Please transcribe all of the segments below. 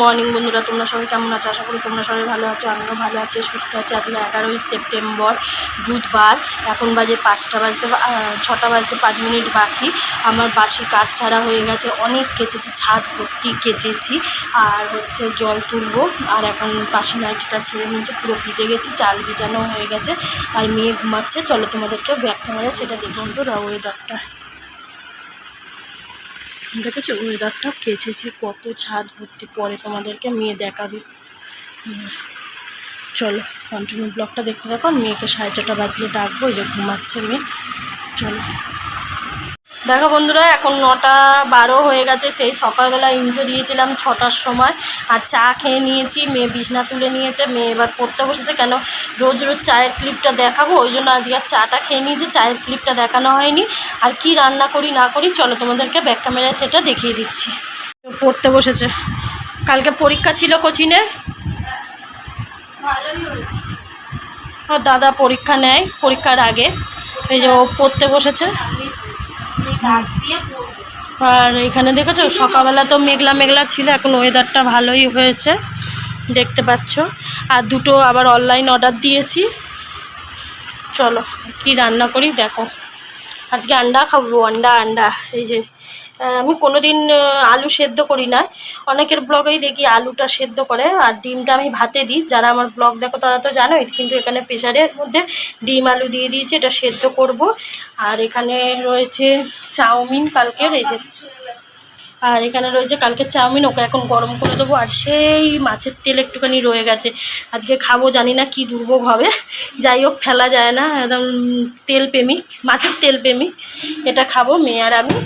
Morning বন্ধুরা, তোমরা সবাই কেমন আছো? আশা করি তোমরা সবাই ভালো আছো, আমিও ভালো আছি, সুস্থ আছি। আজকে এগারোই সেপ্টেম্বর, বুধবার। এখন বাজে পাঁচটা বাজতে ছটা বাজতে পাঁচ মিনিট বাকি। আমার বাসি কাজ ছাড়া হয়ে গেছে, অনেক কেচেছি, ছাদ ভর্তি কেচেছি, আর হচ্ছে জল তুলবো। আর এখন বাসি নাইটিটা ছেড়ে নিয়েছে, পুরো ভিজে গেছি, চাল ভিজানো হয়ে গেছে, আর মেয়ে ঘুমাচ্ছে। চলো তোমাদেরকে ব্যাক ক্যামেরা সেটা দেখব ওয়েদারটা দেখেছ ওয়েদারটা কেচেছে, কত ছাদ ভর্তি পরে তোমাদেরকে মেয়ে দেখাবে। চলো কন্টিনিউ ব্লগটা দেখতে থাকো মেয়েকে সাড়ে ছটা বাজলে ডাকবো যে ঘুমাচ্ছে মেয়ে। চলো। দেখো বন্ধুরা এখন নটা বারো হয়ে গেছে সেই সকালবেলা ইন্টো দিয়েছিলাম ছটার সময় আর চা খেয়ে নিয়েছি মেয়ে বিছনা তুলে নিয়েছে মেয়ে এবার পড়তে বসেছে কেন রোজ রোজ চায়ের ক্লিপটা দেখাবো ওই জন্য আজকে আর চাটা খেয়ে নিয়েছি চায়ের ক্লিপটা দেখানো হয়নি আর কি রান্না করি না করি চলো তোমাদেরকে ব্যাক ক্যামেরায় সেটা দেখিয়ে দিচ্ছি। পড়তে বসেছে। কালকে পরীক্ষা ছিল কোচিনে? দাদা পরীক্ষা নেয় পরীক্ষার আগে এই যে ও পড়তে বসেছে। আর এখানে দেখেছ, সকালবেলা তো মেঘলা মেঘলা ছিল, এখন ওয়েদারটা ভালোই হয়েছে, দেখতে পাচ্ছ। আর দুটো আবার অনলাইন অর্ডার দিয়েছি। চলো, কি রান্না করি, দেখো। আজকে আন্ডা খাব, আন্ডা আন্ডা। এই যে আমি কোনো দিন আলু সেদ্ধ করি না। অনেকের ব্লগেই দেখি আলুটা সেদ্ধ করে, আর ডিমটা আমি ভাতে দিই। যারা আমার ব্লগ দেখো, তারা তো জানোই, কিন্তু এখানে প্রেশারের মধ্যে ডিম, আলু দিয়ে দিয়েছি, এটা সেদ্ধ করব। আর এখানে রয়েছে চাউমিন কালকের, এই যে আর এখানে রয়েছে কালকে চাউমিন, ওকে এখন গরম করে দেবো। আর সেই মাছের তেল একটুখানি রয়ে গেছে। আজকে খাব, জানি না কি দুর্ভোগ হবে। যাই হোক, ফেলা যায় না, একদম তেল প্রেমিক মাছের তেল প্রেমিক এটা খাব, মেয়ে আর আমি।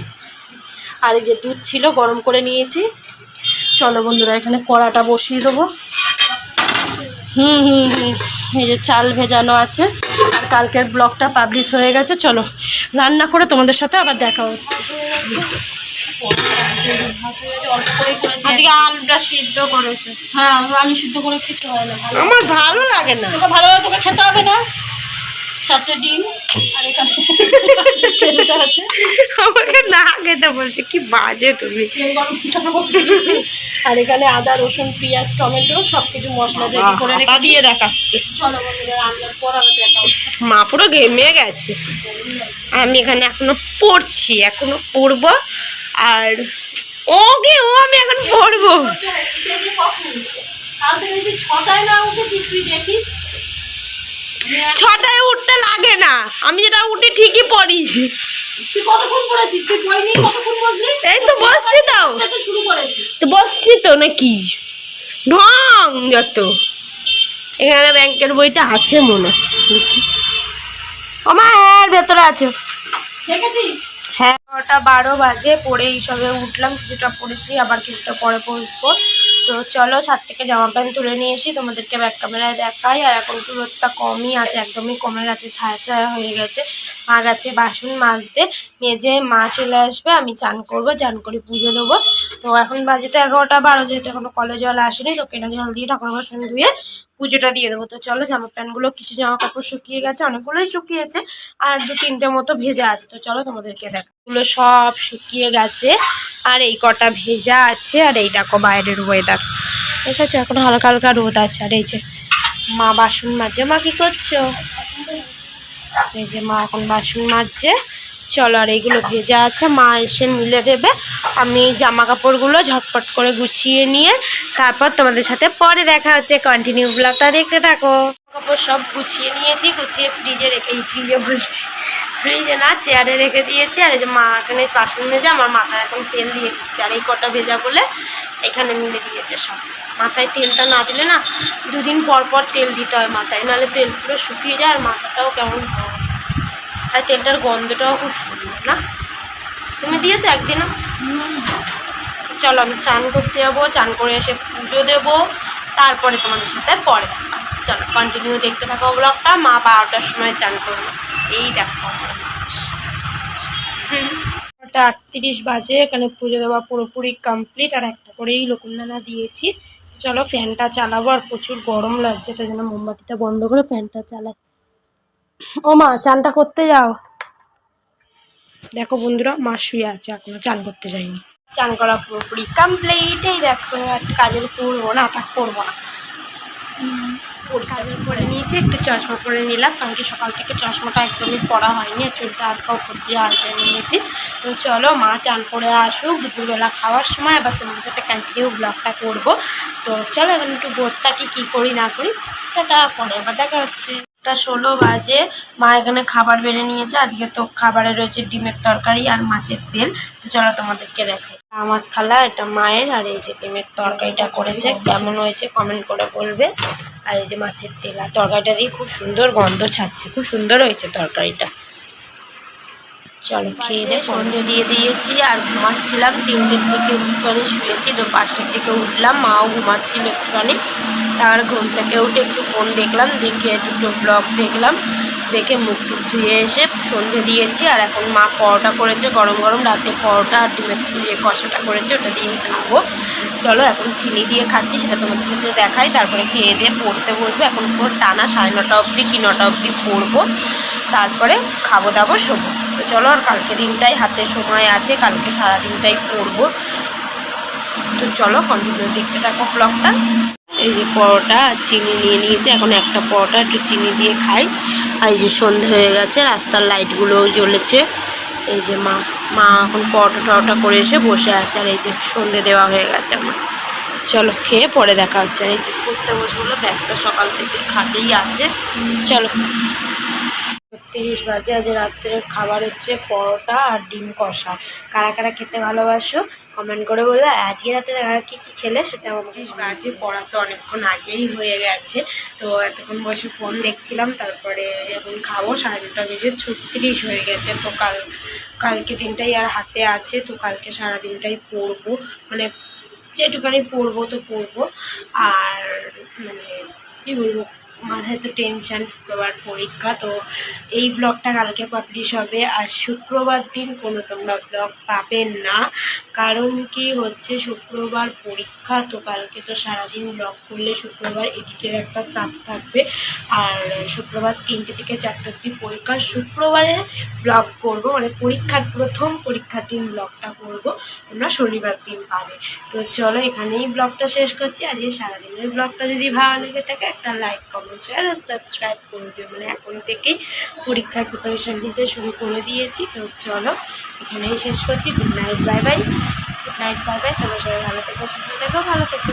আর এই যে দুধ ছিল, গরম করে নিয়েছি। চলো বন্ধুরা, এখানে কড়াটা বসিয়ে দেবো। হুম হুম হুম, এই যে চাল ভেজানো আছে। কালকের ব্লগটা পাবলিশ হয়ে গেছে। চলো রান্না করে তোমাদের সাথে আবার দেখা হচ্ছে। হ্যাঁ আমার ভালো লাগে না। তোকে ভালো তোকে খেতে হবে না? চারটে ডিম। আর এখানে মাছের তেলটা আছে। আমাকে না খেতে বলছে কি বাজে তুমি। আর এখানে আদা রসুন পেঁয়াজ টমেটো সব কিছু মশলা রেডি করে রেখে দিয়ে দেখাচ্ছে। মা পুরো ঘেমে গেছে। আমি এখানে এখনও পড়ছি এখনও পড়ব। আর ও কি ও আমি এখন পড়ব। কাল ছটায় না উঠেছিস তুই দেখিস। ছটায় উঠতে লাগে না। আমি যেটা উঠি ঠিকই পড়ি। এই তো বসছি তো। বসছি তো নাকি? ঢং যত। এখানে ব্যাংকের বইটা আছে মনে আমার এর ভেতরে আছে। হ্যাঁ। নটা বারো বাজে পড়ে এইসবে উঠলাম কিছুটা পড়েছি আবার কিছুটা পরে পড়ব তো চলো ছাদ থেকে জামা প্যান্ট তুলে নিয়ে এসি তোমাদেরকে ব্যাক ক্যামেরায় দেখাই। আর এখন তো রোদটা কমই আছে, একদমই কমে গেছে ছায়া ছায়া হয়ে গেছে। মা গেছে বাসন মাজতে। মেজে মা চলে আসবে, আমি চান করব, চান করে পুজো দেবো। তো এখন বাজে তো এগারোটা বারো, যেহেতু এখনও কলে জল আসেনি, তো কেনা জল দিয়ে ঠাকুর বাসন ধুয়ে পুজোটা দিয়ে দেবো। তো চলো, জামা প্যান্টগুলো কিছু জামা কাপড় শুকিয়ে গেছে, অনেকগুলোই শুকিয়েছে, আর দু তিনটে মতো ভেজা আছে। তো চলো তোমাদেরকে দেখো। এগুলো সব শুকিয়ে গেছে, আর এই কটা ভেজা আছে, আর এই দেখো বাইরের ওয়েদার ঠিক আছে এখন হালকা হালকা রোদ আছে। আর এই যে মা বাসন মাজছে। মা কি করছ? এই যে মা এখন বাসন মাজছে। চলো, আর এইগুলো ভেজা আছে, মা এসে মিলে দেবে। আমি জামা কাপড়গুলো ঝটপট করে গুছিয়ে নিয়ে তারপর তোমাদের সাথে পরে দেখা হচ্ছে। কন্টিনিউ ব্লগটা দেখতে থাকো। কাপড় সব গুছিয়ে নিয়েছি, গুছিয়ে ফ্রিজে রেখে এই ফ্রিজে বলছি ফ্রিজে না চেয়ারে রেখে দিয়েছি। আর এই যে মা এখানে বাসন মেজে, আমার মাথায় এখন তেল দিয়ে দিচ্ছে। আর এই কটা ভেজা বলে এখানে মিলে দিয়েছে সব। মাথায় তেলটা না দিলে না দুদিন পর পর তেল দিতে হয় মাথায়। নাহলে তেল পুরো শুকিয়ে যায় আর মাথাটাও কেমন হয়। আর তেলটার গন্ধটাও খুব সুন্দর, না? তুমি দিয়েছ একদিনও? চলো আমি চান করতে যাব, চান করে এসে পুজো দেবো, তারপরে তোমাদের সাথে পরে দেখা চলো কন্টিনিউ দেখতে থাকো ব্লগটা, মা বারোটার সময় চান করব। এই দেখো ওটা আটত্রিশ বাজে, এখানে পুজো দেওয়া পুরোপুরি কমপ্লিট আর একটা করেই লকুনদানা দিয়েছি। চলো ফ্যানটা চালাবো, আর প্রচুর গরম লাগছে, তাই জন্য মোমবাতিটা বন্ধ করে ফ্যানটা চালাই। ও মা, চানটা করতে যাও। দেখো বন্ধুরা, মা শুয়ে আছে, এখনও চান করতে যায়নি। চান করা পুরোপুরি কমপ্লিট এই দেখো কাজের পরবো না তা পরবো না। কাজের পরে নিয়েছি, একটু চশমা পরে নিলাম, কারণ কি সকাল থেকে চশমাটা একদমই পরা হয়নি চুলটা আটকা উপর দিয়ে আসে নিয়েছি। তো চলো, মা চান করে আসুক, দুপুরবেলা খাওয়ার সময়, আবার তোমাদের সাথে কন্টিনিউ ব্লগটা করব। তো চলো, এখন একটু বসে থাকি, কী করি, না করি, টাটা, পরে আবার দেখা হচ্ছে। একটা ষোলো বাজে। মা এখানে খাবার বেড়ে নিয়েছে। আজকে তো খাবারে রয়েছে ডিমের তরকারি আর মাছের তেল। তো চলো তোমাদেরকে দেখাই। আমার থালা, এটা মায়ের, আর এই যে ডিমের তরকারিটা করেছে। কেমন হয়েছে কমেন্ট করে বলবে। আর এই যে মাছের তেল, আর তরকারিটা দিয়ে খুব সুন্দর গন্ধ ছাড়ছে। খুব সুন্দর হয়েছে তরকারিটা। চলো, খেয়ে দিয়ে সন্ধে দিয়ে দিয়েছি আর ঘুমাচ্ছিলাম, তিনটের দিকে একটুখানি শুয়েছি, তো পাঁচটার দিকে উঠলাম, মাও ঘুমাচ্ছিল একটুখানি, তার ঘুম থেকে উঠে একটু ফোন দেখলাম, দেখে দুটো ব্লগ দেখলাম, দেখে মুখ টুক ধুয়ে এসে সন্ধে দিয়েছি, আর এখন মা পরোটা করেছে, গরম গরম রাতে পরোটা আর ডিমের ইয়ে কষাটা করেছে, ওটা দিয়ে খাব। চলো, এখন চিনি দিয়ে খাচ্ছি, সেটা তোমাদের সাথে দেখাই, তারপরে খেয়ে দিয়ে পড়তে বসবো, এখন পুরো টানা সাড়ে নটা অবধি কি নটা অবধি পড়ব। তারপরে খাব দাবো শোবো। তো চলো আর কালকে দিনটাই হাতে সময় আছে, কালকে সারা দিনটাই পড়ব তো চলো কন্টিনিউ দেখতে থাকো ব্লগটা এই যে পরোটা চিনি নিয়ে নিয়েছে, এখন একটা পরোটা, একটু চিনি দিয়ে খাই। আর এই যে সন্ধে হয়ে গেছে, রাস্তার লাইটগুলোও জ্বলেছে। এই যে মা মা এখন পরোটা টরোটা করে এসে বসে আছে, আর এই যে সন্ধে দেওয়া হয়ে গেছে আমার। চলো খেয়ে পরে দেখা হচ্ছে। আর এই যে পড়তে বসবো ব্যাগটা সকাল থেকে খাটেই আছে। চলো। তিরিশ বাজে, আজ রাত্রের খাবার হচ্ছে পরোটা আর ডিম কষা। কারা কারা খেতে ভালোবাসো কমেন্ট করে বলবে। আজকে রাতে কারা কী কী খেলে সেটা তিরিশ বাজে, পড়া তো অনেকক্ষণ আগেই হয়ে গেছে। তো এতক্ষণ বসে ফোন দেখছিলাম, তারপরে এখন খাব। সাড়ে নটা বেজে ছত্রিশ হয়ে গেছে। তো কাল, কালকে দিনটাই আর হাতে আছে। তো কালকে সারা দিনটাই পড়ব। মানে যেটুখানি পড়ব তো পড়ব। আর মানে কী বলব মাথায় তো টেনশান শুক্রবার পরীক্ষা, তো এই ব্লগটা কালকে পাবলিশ হবে। আর শুক্রবার দিন কোনো তোমরা ব্লগ পাবে না। কারণ কি হচ্ছে, শুক্রবার পরীক্ষা, তো কালকে তো সারাদিন ব্লগ করলে শুক্রবার এডিটের একটা চাপ থাকবে। আর শুক্রবার তিনটে থেকে চারটে অব্দি পরীক্ষা, শুক্রবারে ব্লগ করব। মানে পরীক্ষার, প্রথম পরীক্ষার দিন ব্লগটা করব। তোমরা শনিবার দিন পাবে। তো চলো এখানেই ব্লগটা শেষ করছি। আজকে সারাদিনের ব্লগটা যদি ভালো লেগে থাকে, একটা like comment share channel subscribe করে দিও। মানে এখন থেকেই পরীক্ষার প্রিপারেশান নিতে শুরু করে দিয়েছি। তো চলো, এখানেই শেষ করছি। Good night bye bye good night bye bye তোমরা সবাই ভালো থেকো, সুস্থ থেকো, ভালো থেকো।